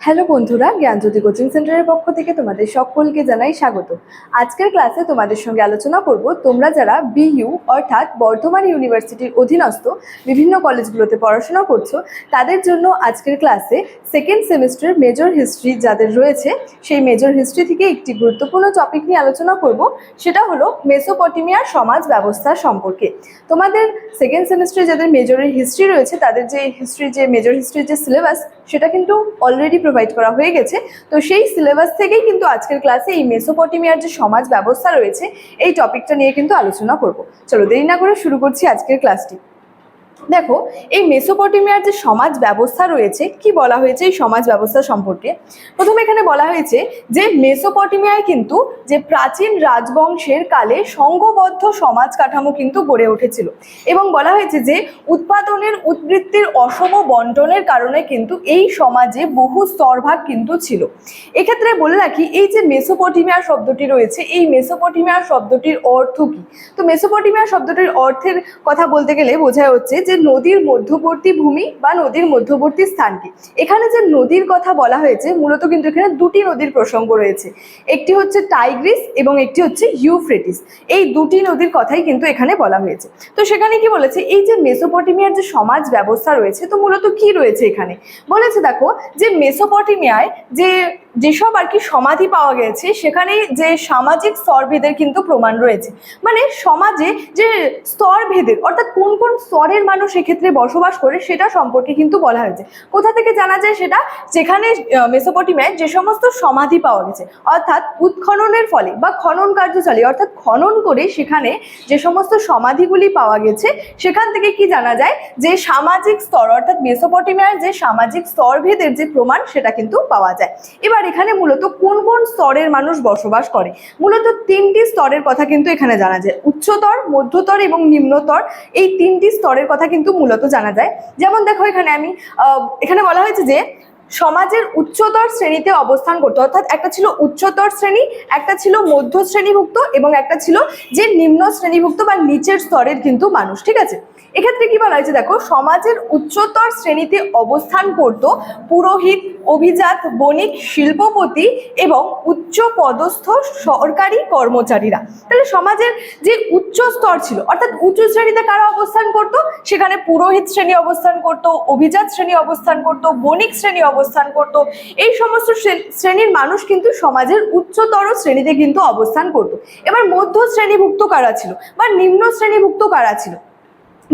Hello বন্ধুরা, জ্ঞানজ্যোতি coaching সেন্টারের পক্ষ থেকে তোমাদের সকলকে জানাই স্বাগত। আজকের ক্লাসে তোমাদের সঙ্গে আলোচনা করব, তোমরা যারা বিইউ অর্থাৎ বর্ধমান ইউনিভার্সিটির অধীনস্থ বিভিন্ন কলেজগুলোতে পড়াশোনা করছ, তাদের জন্য আজকের ক্লাসে সেকেন্ড সেমিস্টার মেজর হিস্ট্রি যাদের রয়েছে, সেই মেজর হিস্ট্রি থেকে একটি গুরুত্বপূর্ণ টপিক নিয়ে আলোচনা করব, সেটা হলো মেসোপটেমিয়ার সমাজ ব্যবস্থা সম্পর্কে। তোমাদের সেকেন্ড সেমিস্টারে যাদের মেজরের হিস্ট্রি রয়েছে, তাদের যে হিস্ট্রি যে মেজর হিস্ট্রির যে সিলেবাস সেটা কিন্তু অলরেডি প্রোভাইড করা হয়ে গেছে। তো সেই সিলেবাস থেকেই কিন্তু আজকের ক্লাসে এই মেসোপটেমিয়ার যে সমাজ ব্যবস্থা রয়েছে, এই টপিকটা নিয়ে কিন্তু আলোচনা করব। চলো দেরি না করে শুরু করছি আজকের ক্লাসটি দেখো, এই মেসোপটেমিয়ার যে সমাজ ব্যবস্থা রয়েছে, কি বলা হয়েছে এই সমাজ ব্যবস্থা সম্পর্কে? প্রথমে এখানে বলা হয়েছে যে মেসোপটেমিয়ায় কিন্তু যে প্রাচীন রাজবংশের কালে সংঘবদ্ধ সমাজ কাঠামো কিন্তু গড়ে উঠেছিল। এবং বলা হয়েছে যে উৎপাদনের উদ্বৃত্তির অসম বন্টনের কারণে কিন্তু এই সমাজে বহু স্তরভাগ কিন্তু ছিল। এক্ষেত্রে বলে রাখি, এই যে মেসোপটেমিয়া শব্দটি রয়েছে, এই মেসোপটেমিয়া শব্দটির অর্থ কি? তো মেসোপটেমিয়া শব্দটির অর্থের কথা বলতে গেলে বোঝা হচ্ছে যে নদীর মধ্যবর্তী ভূমি বা নদীর মধ্যবর্তী স্থানটি। এখানে যে নদীর কথা বলা হয়েছে, মূলত কিন্তু এখানে দুটি নদীর প্রসঙ্গ রয়েছে। একটি হচ্ছে টাইগ্রিস এবং একটি হচ্ছে ইউফ্রেটিস। এই দুটি নদীর কথাই কিন্তু এখানে বলা হয়েছে। তো সেখানে কি বলেছে? এই যে মেসোপটেমিয়ার যে সমাজ ব্যবস্থা রয়েছে, তো মূলত কি রয়েছে এখানে? বলেছে দেখো যে মেসোপটেমিয়ায় যে যেসব আর কি সমাধি পাওয়া গেছে সেখানে যে সামাজিক স্তরভেদের কিন্তু প্রমাণ রয়েছে। মানে সমাজে যে স্তরভেদের অর্থাৎ কোন কোন স্তরের মানুষ এক্ষেত্রে বসবাস করে সেটা সম্পর্কে কিন্তু বলা হয়েছে। কোথা থেকে জানা যায় সেটা? যেখানে আহ, মেসোপটেমিয়ায় যে সমস্ত সমাধি পাওয়া গেছে অর্থাৎ উৎখননের ফলে বা খনন কার্য চলে অর্থাৎ খনন করে সেখানে যে সমস্ত সমাধিগুলি পাওয়া গেছে সেখান থেকে কি জানা যায়? যে সামাজিক স্তর অর্থাৎ মেসোপটেমিয়ার যে সামাজিক স্তরভেদের যে প্রমাণ সেটা কিন্তু পাওয়া যায়। এবার এখানে মূলত কোন কোন স্তরের মানুষ বসবাস করে? মূলত তিনটি স্তরের কথা কিন্তু এখানে জানা যায়। উচ্চতর, মধ্যতর এবং নিম্নতর এই তিনটি স্তরের কথা কিন্তু মূলত জানা যায়। যেমন দেখো এখানে আমি এখানে বলা হয়েছে যে সমাজের উচ্চতর শ্রেণীতে অবস্থান করতো। অর্থাৎ একটা ছিল উচ্চতর শ্রেণি, একটা ছিল মধ্য শ্রেণীভুক্ত এবং একটা ছিল যে নিম্ন শ্রেণীভুক্ত বা নিচের স্তরের কিন্তু মানুষ, ঠিক আছে? এক্ষেত্রে কি বলা হয়েছে দেখো, সমাজের উচ্চতর শ্রেণীতে অবস্থান করত পুরোহিত, অভিজাত, বণিক, শিল্পপতি এবং উচ্চ পদস্থ সরকারি কর্মচারীরা। তাহলে সমাজের যে উচ্চ স্তর ছিল, অর্থাৎ উঁচু শ্রেণীতে কারা অবস্থান করত? সেখানে পুরোহিত শ্রেণি অবস্থান করত, অভিজাত শ্রেণি অবস্থান করত, বণিক শ্রেণি অবস্থান করত। এই সমস্ত শ্রেণির মানুষ কিন্তু সমাজের উচ্চতর শ্রেণীতে কিন্তু অবস্থান করত। এবার মধ্য শ্রেণীভুক্ত কারা ছিল বা নিম্ন শ্রেণীভুক্ত কারা ছিল?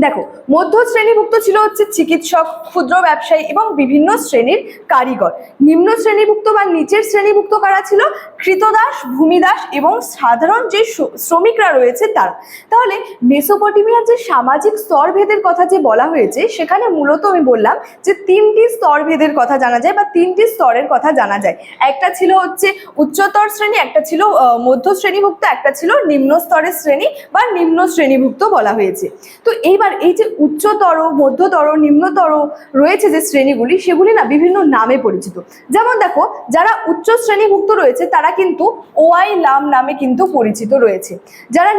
দেখো মধ্য শ্রেণীভুক্ত ছিল হচ্ছে চিকিৎসক, ক্ষুদ্র ব্যবসায়ী এবং বিভিন্ন শ্রেণির কারিগর। নিম্ন শ্রেণীভুক্ত বা নিচের শ্রেণীভুক্ত কারা ছিল? কৃতদাস, ভূমিদাস এবং সাধারণ যে শ্রমিকরা রয়েছে তারা। তাহলে মেসোপটেমিয়ার যে সামাজিক স্তরভেদের কথা যে বলা হয়েছে, সেখানে মূলত আমি বললাম যে তিনটি স্তরভেদের কথা জানা যায় বা তিনটি স্তরের কথা জানা যায়। একটা ছিল হচ্ছে উচ্চতর শ্রেণি, একটা ছিল মধ্য শ্রেণীভুক্ত একটা ছিল নিম্ন স্তরের শ্রেণি বা নিম্ন শ্রেণীভুক্ত বলা হয়েছে। তো এইবার এই যে উচ্চতর, মধ্যতর, নিম্নতর রয়েছে যে শ্রেণীগুলি, সেগুলি না বিভিন্ন নামে পরিচিত। যেমন দেখো, যারা উচ্চ শ্রেণীভুক্ত রয়েছে, তারা কিন্তু ওয়াই লাম নামে কিন্তু পরিচিত রয়েছে। যারা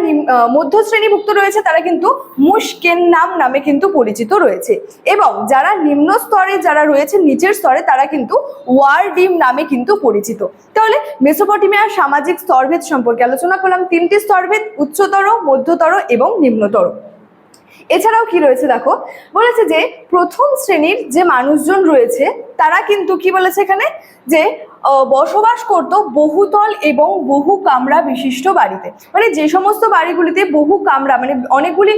মধ্য শ্রেণীভুক্ত রয়েছে, তারা কিন্তু মুশকেন নাম নামে কিন্তু পরিচিত রয়েছে। এবং যারা নিম্ন স্তরে যারা রয়েছে, নিচের স্তরে, তারা কিন্তু ওয়ারডিম নামে কিন্তু পরিচিত। তাহলে মেসোপটেমিয়ার সামাজিক স্তরভেদ সম্পর্কে আলোচনা করলাম। তিনটি স্তরভেদ, উচ্চতর, মধ্যতর এবং নিম্নতর। এছাড়াও কি রয়েছে দেখো? বলেছে যে প্রথম শ্রেণির যে মানুষজন রয়েছে, তারা কিন্তু কি বলেছে এখানে? যে বসবাস করত বহুতল এবং বহু কামরা বিশিষ্ট বাড়িতে। মানে যে সমস্ত বাড়িগুলিতে বহু কামরা মানে অনেকগুলি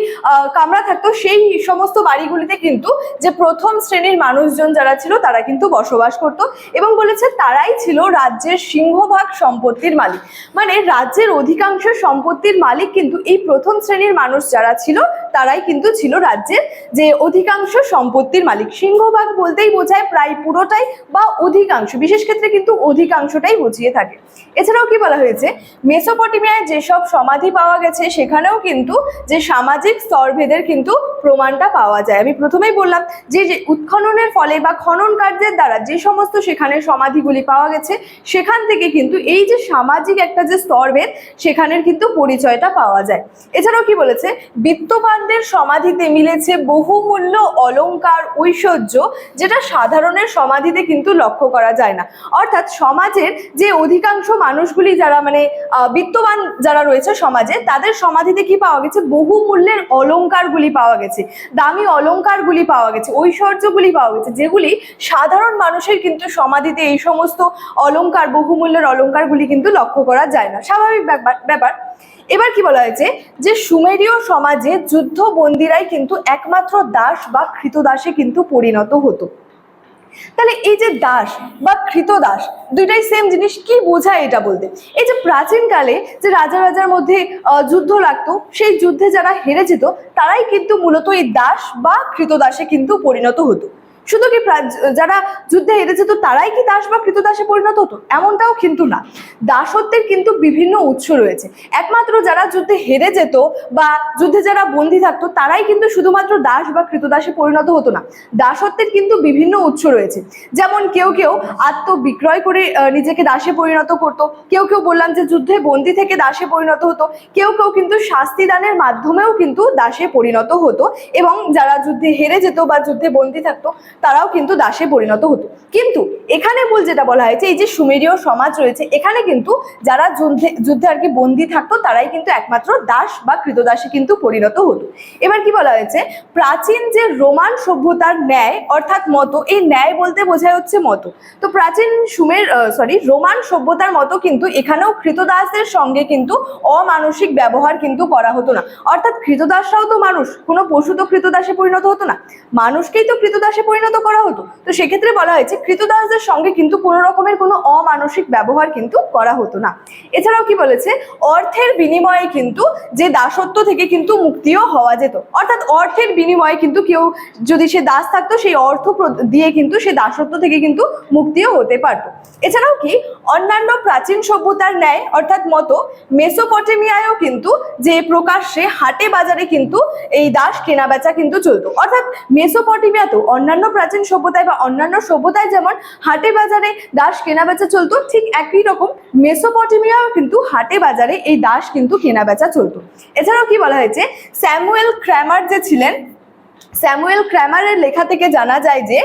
কামরা থাকতো, সেই সমস্ত বাড়িগুলিতে কিন্তু যে প্রথম শ্রেণির মানুষজন যারা ছিল, তারা কিন্তু বসবাস করত এবং বলেছে তারাই ছিল রাজ্যের সিংহভাগ সম্পত্তির মালিক। মানে রাজ্যের অধিকাংশ সম্পত্তির মালিক কিন্তু এই প্রথম শ্রেণির মানুষ যারা ছিল, তারাই কিন্তু ছিল রাজ্যের যে অধিকাংশ সম্পত্তির মালিক। সিংহভাগ বলতেই বোঝায় প্রায় পুরোটাই বা অধিকাংশ। বিশেষ ক্ষেত্রে কিন্তু অধিকাংশটাই বুঝিয়ে থাকে। এছাড়াও কি বলা হয়েছে? মেসোপটেমিয়ায় যেসব সমাধি পাওয়া গেছে, সেখানেও কিন্তু যে সামাজিক স্তরভেদের কিন্তু প্রমাণটা পাওয়া যায়। আমি প্রথমেই বললাম যে যে উৎখননের ফলে বা খনন কার্যের দ্বারা যে সমস্ত সেখানে সমাধিগুলি পাওয়া গেছে, সেখান থেকে কিন্তু এই যে সামাজিক একটা যে স্তরভেদ, সেখানের কিন্তু পরিচয়টা পাওয়া যায়। এছাড়াও কি বলেছে? বিত্তবানদের সমাধিতে মিলেছে বহুমূল্য অলঙ্কার ঐশ্বর্য, যেটা সাধারণের সমাধিতে কিন্তু লক্ষ্য করা যায় না। অর্থাৎ সমাজের যে অধিকাংশ মানুষগুলি যারা মানে বিত্তবান যারা রয়েছে সমাজে, তাদের সমাধিতে কি পাওয়া গেছে? বহু মূল্যের অলংকারগুলি পাওয়া গেছে। দামি অলংকারগুলি পাওয়া গেছে, ঐশ্বর্যগুলি পাওয়া গেছে, যেগুলি সাধারণ মানুষের কিন্তু সমাধিতে এই সমস্ত অলংকার বহুমূল্যের অলংকারগুলি কিন্তু লক্ষ্য করা যায় না। স্বাভাবিক ব্যাপার ব্যাপার। এবার কি বলা হয়েছে? যে সুমেরীয় সমাজে যুদ্ধ যুদ্ধবন্দীরাই কিন্তু একমাত্র দাস বা কৃতদাসে কিন্তু পরিণত হতো। তাহলে এই যে দাস বা কৃতদাস দুইটাই সেম জিনিস, কি বোঝায় এটা বলতে? এই যে প্রাচীনকালে যে রাজা রাজার মধ্যে যুদ্ধ লাগতো, সেই যুদ্ধে যারা হেরে যেত তারাই কিন্তু মূলত এই দাস বা কৃতদাসে কিন্তু পরিণত হতো। শুধু কি যারা যুদ্ধে হেরে যেত তারাই কি দাস বা কৃতদাসে পরিণত হতো? এমনটাও কিন্তু না। দাসত্বের কিন্তু বিভিন্ন উৎস রয়েছে। একমাত্র যারা যুদ্ধে হেরে যেত বা যুদ্ধে যারা বন্দী থাকতো, তারাই কিন্তু শুধুমাত্র দাস বা কৃতদাসে পরিণত হতো না। দাসত্বের কিন্তু বিভিন্ন উৎস রয়েছে। যেমন কেউ কেউ আত্মবিক্রয় করে নিজেকে দাসে পরিণত করতো। কেউ কেউ বললাম যে যুদ্ধে বন্দী থেকে দাসে পরিণত হতো। কেউ কেউ কিন্তু শাস্তি দানের মাধ্যমেও কিন্তু দাসে পরিণত হতো। এবং যারা যুদ্ধে হেরে যেত বা যুদ্ধে বন্দী থাকতো তারাও কিন্তু দাসে পরিণত হতো। কিন্তু এখানে মূল যেটা বলা হয়েছে, এই যে সুমেরীয় সমাজ রয়েছে, এখানে কিন্তু যারা যুদ্ধে যুদ্ধে আর কি বন্দী থাকতো, তারাই কিন্তু একমাত্র দাস বা কৃতদাসে কিন্তু পরিণত হতো। এবার কি বলা হয়েছে, প্রাচীন যে রোমান সভ্যতার ন্যায়, অর্থাৎ মতো, এই ন্যায় বলতে বোঝায় হচ্ছে মতো। তো প্রাচীন সুমের সরি রোমান সভ্যতার মতো কিন্তু এখানেও কৃতদাসদের সঙ্গে কিন্তু অমানসিক ব্যবহার কিন্তু করা হতো না। অর্থাৎ কৃতদাসরাও তো মানুষ, কোনো পশু তো কৃতদাসে পরিণত হতো না। মানুষকেই তো কৃতদাসে পরিণত করা হতো। তো সেক্ষেত্রে বলা হয়েছে, কৃতদাসদের সঙ্গে কিন্তু কোনো রকমের কোনো অমানসিক ব্যবহার কিন্তু করা হতো না। এছাড়াও কি বলেছে, অর্থের বিনিময়ে কিন্তু যে দাসত্ব থেকে কিন্তু মুক্তিও হওয়া যেত। অর্থাৎ অর্থের বিনিময়ে কিন্তু কেউ যদি সে দাস থাকতো, সেই অর্থ দিয়ে কিন্তু সে দাসত্ব থেকে কিন্তু মুক্তিও হতে পারতো। এছাড়াও কি, অন্যান্য প্রাচীন সভ্যতার ন্যায় অর্থাৎ মতো মেসোপটেমিয়ায়ও কিন্তু যে প্রকাশ্যে হাটে বাজারে কিন্তু এই দাস কেনা বেচা কিন্তু চলতো। অর্থাৎ মেসোপটেমিয়াতেও অন্যান্য প্রাচীন সভ্যতায় বা অন্যান্য সভ্যতায় যেমন হাটে বাজারে দাস কেনাবেচা চলতো, ঠিক একই রকম মেসোপটেমিয়াও কিন্তু হাটে বাজারে এই দাস কিন্তু কেনাবেচা চলতো। এছাড়াও কি বলা হয়েছে? স্যামুয়েল ক্র্যামার যে ছিলেন, স্যামুয়েল ক্র্যামারের লেখা থেকে জানা যায় যে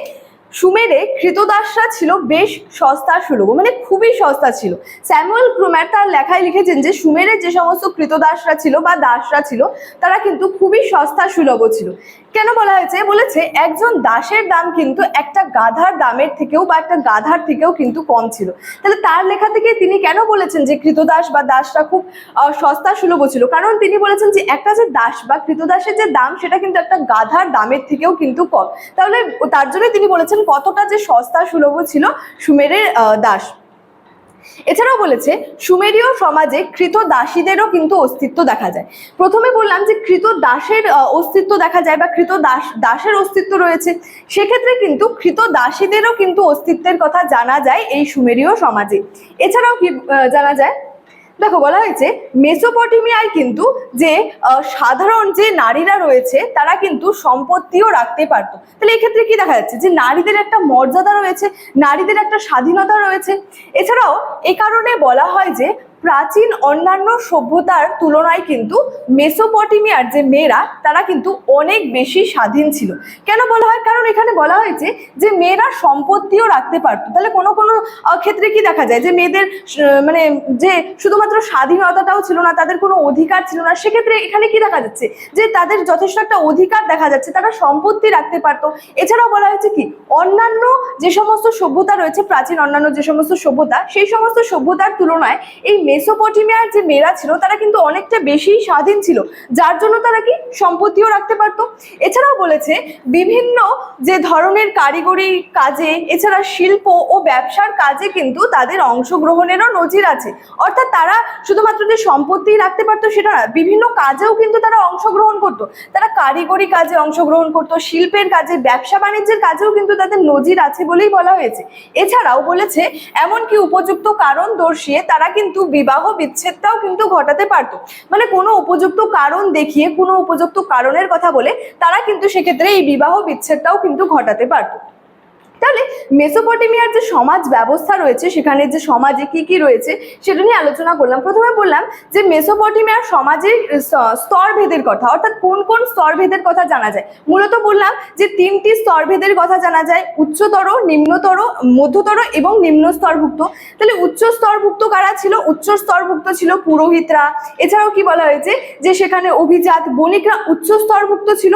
সুমেরে কৃতদাসরা ছিল বেশ সস্তা সুলভ মানে খুবই সস্তা ছিল। স্যামুয়েল ক্রুম্যার তার লেখায় লিখেছেন যে সুমেরের যে সমস্ত কৃতদাসরা ছিল বা দাসরা ছিল, তারা কিন্তু খুবই সস্তা সুলভ ছিল। কেন বলা হয়েছে? বলেছে, একজন দাসের দাম কিন্তু একটা গাধার দামের থেকেও বা একটা গাধার থেকেও কিন্তু কম ছিল। তাহলে তার লেখা থেকে তিনি কেন বলেছেন যে, কৃতদাস বা দাসরা খুব সস্তা সুলভ ছিল? কারণ তিনি বলেছেন যে, একটা যে দাস বা কৃতদাসের যে দাম, সেটা কিন্তু একটা গাধার দামের থেকেও কিন্তু কম। তাহলে তার জন্য তিনি বলেছেন কতটা যে সস্তা সুলভ ছিল সুমেরের দাস। এছাড়াও বলেছে, সুমেরীয় সমাজে কৃত দাসীদেরও কিন্তু অস্তিত্ব দেখা যায়। প্রথমে বললাম যে কৃত দাসের অস্তিত্ব দেখা যায় বা কৃত দাস, দাসের অস্তিত্ব রয়েছে। সেক্ষেত্রে কিন্তু কৃত দাসীদেরও কিন্তু অস্তিত্বের কথা জানা যায় এই সুমেরীয় সমাজে। এছাড়াও কি জানা যায় দেখো, বলা হয়েছে মেসোপটেমিয়ায় কিন্তু যে সাধারণ যে নারীরা রয়েছে, তারা কিন্তু সম্পত্তিও রাখতে পারতো। তাহলে এক্ষেত্রে কি দেখা যাচ্ছে যে, নারীদের একটা মর্যাদা রয়েছে, নারীদের একটা স্বাধীনতা রয়েছে। এছাড়াও এ কারণে বলা হয় যে প্রাচীন অন্যান্য সভ্যতার তুলনায় কিন্তু মেসোপটেমিয়ার যে মেয়েরা, তারা কিন্তু অনেক বেশি স্বাধীন ছিল। কেন বলা হয়? কারণ এখানে বলা হয়েছে যে মেয়েরা সম্পত্তিও রাখতে পারতো। তাহলে কোনো কোনো ক্ষেত্রে কি দেখা যায়? যে মেয়েদের মানে যে শুধুমাত্র স্বাধীনতাটাও ছিল না, তাদের কোনো অধিকার ছিল না, সেক্ষেত্রে এখানে কি দেখা যাচ্ছে? যে তাদের যথেষ্ট একটা অধিকার দেখা যাচ্ছে, তারা সম্পত্তি রাখতে পারতো। এছাড়াও বলা হয়েছে কি, অন্যান্য যে সমস্ত সভ্যতা রয়েছে, প্রাচীন অন্যান্য যে সমস্ত সভ্যতা, সেই সমস্ত সভ্যতার তুলনায় এই মেসোপটেমিয়ার যে মেয়েরা ছিল, তারা কিন্তু অনেকটা বেশি স্বাধীন ছিল। যার জন্য তারা কি সম্পত্তিও রাখতে পারতো। এছাড়াও বলেছে, বিভিন্ন যে ধরনের কারিগরি কাজে, এছাড়া শিল্প ও ব্যবসার কাজে কিন্তু তাদের অংশগ্রহণেরও নজির আছে। অর্থাৎ তারা শুধুমাত্র যে সম্পত্তি রাখতে পারতো সেটা না, বিভিন্ন কাজেও কিন্তু তারা অংশগ্রহণ করতো। তারা কারিগরি কাজে অংশগ্রহণ করতো, শিল্পের কাজে, ব্যবসা বাণিজ্যের কাজেও কিন্তু তাদের নজির আছে বলেই বলা হয়েছে। এছাড়াও বলেছে, এমনকি উপযুক্ত কারণ দর্শিয়ে তারা কিন্তু বিবাহ বিচ্ছেদটাও কিন্তু ঘটাতে পারত। মানে কোনো উপযুক্ত কারণ দেখিয়ে, কোনো উপযুক্ত কারণের কথা বলে তারা কিন্তু সেক্ষেত্রে এই বিবাহ বিচ্ছেদটাও কিন্তু ঘটাতে পারতো। তাহলে মেসোপটেমিয়ার যে সমাজ ব্যবস্থা রয়েছে, সেখানে যে সমাজে কি কি রয়েছে, সেটা নিয়ে আলোচনা করলাম। প্রথমে বললাম যে মেসোপটেমিয়ার সমাজের স্তরভেদের কথা, অর্থাৎ কোন কোন স্তরভেদের কথা জানা যায়? মূলত বললাম যে তিনটি স্তরভেদের কথা জানা যায়, উচ্চতর, নিম্নতর, মধ্যতর এবং নিম্ন স্তরভুক্ত তাহলে উচ্চ স্তরভুক্ত কারা ছিল? উচ্চ স্তরভুক্ত ছিল পুরোহিতরা। এছাড়াও কি বলা হয়েছে? যে সেখানে অভিজাত বণিকরা উচ্চ স্তরভুক্ত ছিল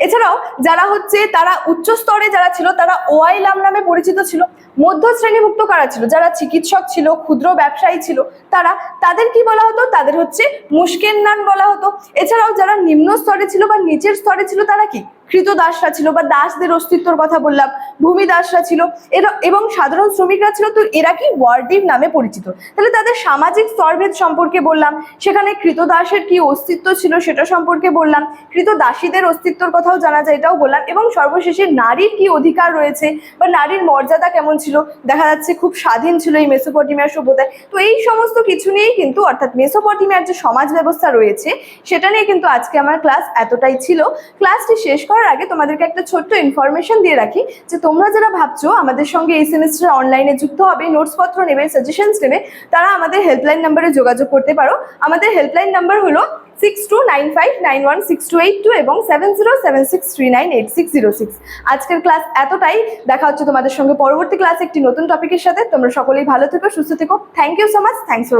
এছাড়াও যারা হচ্ছে তারা উচ্চ স্তরে যারা ছিল তারা ওয়াইলাম নামে পরিচিত ছিল। মধ্য শ্রেণীভুক্ত কারা ছিল? যারা চিকিৎসক ছিল, ক্ষুদ্র ব্যবসায়ী ছিল, তারা তাদের কি বলা হতো? তাদের হচ্ছে মুশকেন্নান বলা হতো। এছাড়াও যারা নিম্ন স্তরে ছিল বা নিচের স্তরে ছিল তারা কি? কৃতদাসরা ছিল বা দাসদের অস্তিত্বর কথা বললাম ভূমি দাসরা ছিল, এরা এবং সাধারণ শ্রমিকরা ছিল তো এরা কি ওয়ার্ডিভ নামে পরিচিত? তাহলে তাদের সামাজিক স্তরভেদ সম্পর্কে বললাম, সেখানে কৃতদাসের কি অস্তিত্ব ছিল সেটা সম্পর্কে বললাম, কৃতদাসীদের অস্তিত্বর কথাও জানা যায়, এটাও বললাম, এবং সর্বশেষে নারীর কি অধিকার রয়েছে বা নারীর মর্যাদা কেমন ছিল? দেখা যাচ্ছে খুব স্বাধীন ছিল এই মেসোপটেমিয়ার সভ্যতায়। তো এই সমস্ত কিছু নিয়েই কিন্তু অর্থাৎ মেসোপটেমিয়ার যে সমাজ ব্যবস্থা রয়েছে, সেটা নিয়ে কিন্তু আজকে আমার ক্লাস এতটাই ছিল। ক্লাসটি শেষ করার আগে তোমাদেরকে একটা ছোট্ট ইনফরমেশন দিয়ে রাখি যে তোমরা যারা ভাবছ আমাদের সঙ্গে এই সেমিস্টার অনলাইনে যুক্ত হবে নোটস পত্র নেবে সাজেশনস নেবে, তারা আমাদের হেল্পলাইন নাম্বারে যোগাযোগ করতে পারো। আমাদের হেল্পলাইন নাম্বার হলো six two nine five nine one six two eight two এবং seven zero seven six three nine eight six zero six আজকের ক্লাস এতটাই। দেখা হচ্ছে তোমাদের সঙ্গে পরবর্তী ক্লাসে একটি নতুন টপিকের সাথে। তোমরা সকলেই ভালো থেকো, সুস্থ থেকো। Thank you so much thanks for